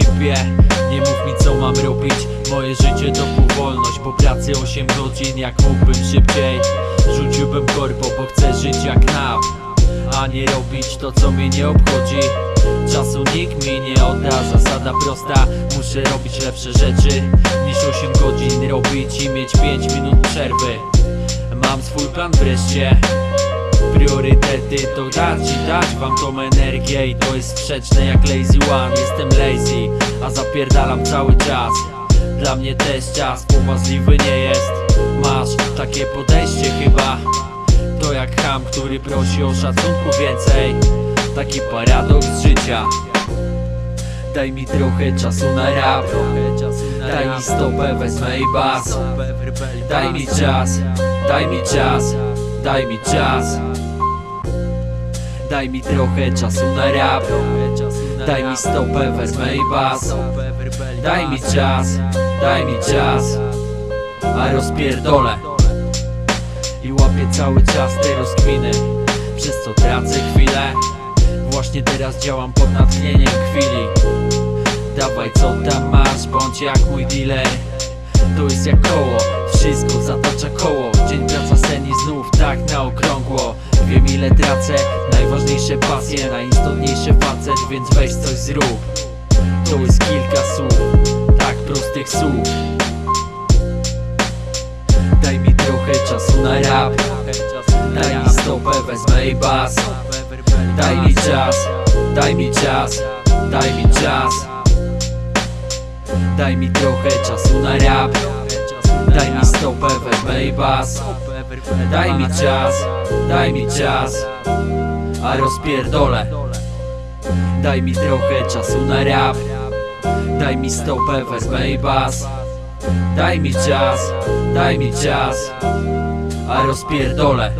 mówię Nie mów mi co mam robić. Moje życie to półwolność Po pracy 8 godzin jak mógłbym szybciej. Rzuciłbym korpo, bo chcę żyć jak nap A nie robić to co mnie nie obchodzi. Czasu nikt mi nie odda Zasada prosta. Muszę robić lepsze rzeczy Niż 8 godzin robić i mieć 5 minut przerwy. Mam swój plan wreszcie Priorytety to dać i dać wam tą energię I to jest sprzeczne jak lazy one. Jestem lazy, a zapierdalam cały czas. Dla mnie też czas pomazliwy nie jest. Masz takie podejście chyba. To jak ham, który prosi o szacunku więcej. Taki paradoks życia. Daj mi trochę czasu na rap. Daj mi stopę, wezmę i bas. Daj mi czas, daj mi czas, daj mi czas. Daj mi trochę czasu na rap. Daj mi stopę, wezmę i bas. Daj mi czas, daj mi czas. A rozpierdolę. I łapię cały czas te rozkminy Przez co tracę chwilę. Właśnie teraz działam pod natchnieniem chwili. Dawaj co tam masz, bądź jak mój dealer. To jest jak koło, wszystko zatacza koło. Dzień praca sen i na okrągło. Wiem ile tracę, najważniejsze pasje Najistotniejsze facet, więc weź coś zrób. To jest kilka słów, tak prostych słów. Daj mi trochę czasu na rap. Daj mi stopę, wezmę i bas. Daj mi czas, daj mi czas, daj mi czas. Daj mi trochę czasu na rap. Daj mi stopę, wezmę i bas Daj mi czas, daj mi czas A rozpierdolę. Daj mi trochę czasu na rap Daj mi stopę, wezmę i bas. Daj mi czas, daj mi czas A rozpierdolę